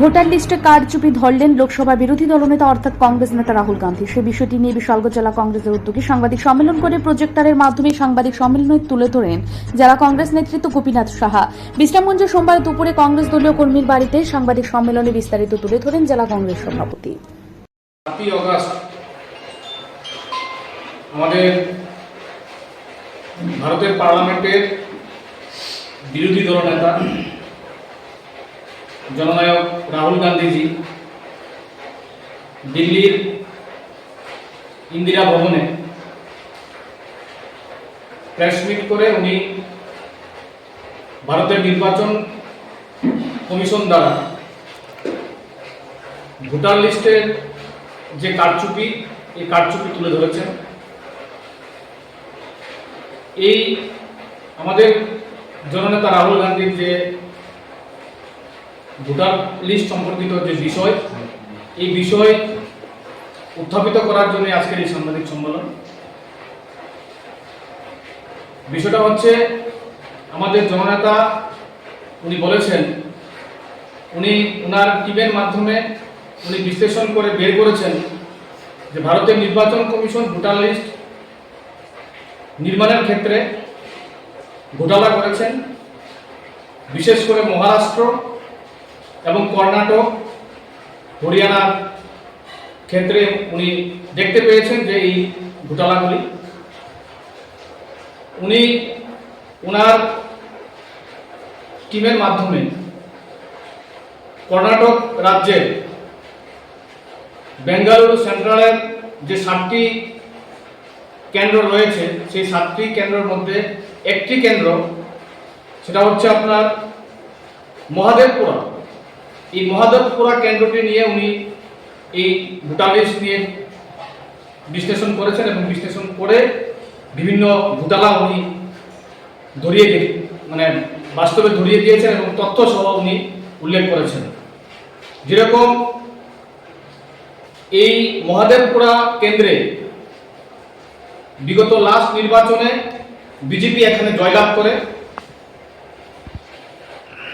Voter লিস্টে কারচুপি ধরলেন লোকসভা বিরোধী দলনেতা অর্থাৎ কংগ্রেস নেতা রাহুল গান্ধী? সে বিষয়টি নিয়ে বিশালগঞ্জ জেলা কংগ্রেসের উদ্যোগে সাংবাদিক সম্মেলন করে প্রজেক্টরের মাধ্যমে সাংবাদিক সম্মেলনে তুলে ধরেন জেলা কংগ্রেস নেতৃত্ব গোপীনাথ সাহা। বিশ্রামগঞ্জে সোমবার দুপুরে কংগ্রেস দলীয় কর্মীর বাড়িতে সাংবাদিক সম্মেলনে বিস্তারিত তুলে ধরেন জেলা কংগ্রেস সভাপতি। আমাদের ভারতের পার্লামেন্টের বিরোধী দলনেতা জননায়ক রাহুল গান্ধীজি দিল্লির ইন্দিরা ভবনে প্রেস মিট করে উনি ভারতের নির্বাচন কমিশন দ্বারা ভোটার লিস্টের যে কারচুপি, এই কারচুপি তুলে ধরেছেন। এই আমাদের জননেতা রাহুল গান্ধীর যে ভোটার লিস্ট সম্পর্কিত যে বিষয়, এই বিষয় উত্থাপিত করার জন্য আজকের এই সাংবাদিক সম্মেলন। বিষয়টা হচ্ছে, আমাদের জননেতা উনি বলেছেন, উনি ওনার টিমের মাধ্যমে উনি বিশ্লেষণ করে বের করেছেন যে ভারতের নির্বাচন কমিশন ভোটার লিস্ট নির্মাণের ক্ষেত্রে ঘোটালা করেছেন, বিশেষ করে মহারাষ্ট্র এবং কর্ণাটক হরিয়ানার ক্ষেত্রে উনি দেখতে পেয়েছেন যে এই ঘোটালাগুলি উনি ওনার টিমের মাধ্যমে কর্ণাটক রাজ্যের বেঙ্গালুরু সেন্ট্রালের যে সাতটি কেন্দ্র রয়েছে, সেই সাতটি কেন্দ্রের মধ্যে একটি কেন্দ্র, সেটা হচ্ছে আপনার মহাদেবপুরা। এই মহাদেবপুরা কেন্দ্রটি নিয়ে উনি এই ভুটালিস নিয়ে বিশ্লেষণ করেছেন এবং বিশ্লেষণ করে বিভিন্ন ভুটালা উনি ধরিয়ে দিয়ে মানে বাস্তবে ধরিয়ে দিয়েছেন এবং তথ্য সহ উনি উল্লেখ করেছেন। যেরকম এই মহাদেবপুরা কেন্দ্রে বিগত লাস্ট নির্বাচনে বিজেপি এখানে জয়লাভ করে।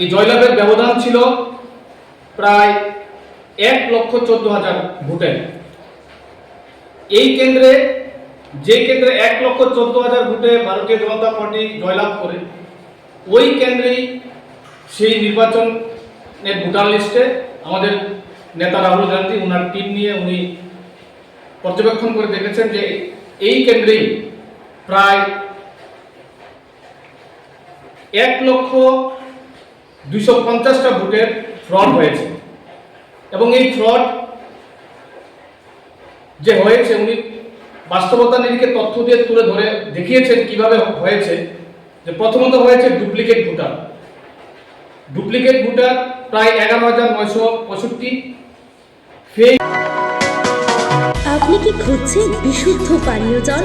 এই জয়লাভের ব্যবধান ছিল প্রায় এক লক্ষ চোদ্দ হাজার ভোটের। এই কেন্দ্রে, যে কেন্দ্রে এক লক্ষ চোদ্দ হাজার ভোটে ভারতীয় জনতা পার্টি জয়লাভ করে, ওই কেন্দ্রেই সেই নির্বাচনের ভোটার লিস্টে আমাদের নেতা রাহুল গান্ধী ওনার টিম নিয়ে উনি পর্যবেক্ষণ করে দেখেছেন যে এই কেন্দ্রেই প্রায় এক লক্ষ দুইশো পঞ্চাশটা ভোটের ফ্রড হয়েছে। এবং এই ফ্রড যে হয়েছে, উনি বাস্তবতা নিরিখে তথ্য দিয়ে তুলে ধরে দেখিয়েছেন কীভাবে হয়েছে। যে প্রথমত হয়েছে ডুপ্লিকেট ভোটার। ডুপ্লিকেট ভোটার প্রায় এগারো হাজার নয়শো পঁয়ষট্টি। আপনি কি খুঁজছেন বিশুদ্ধ পানীয় জল?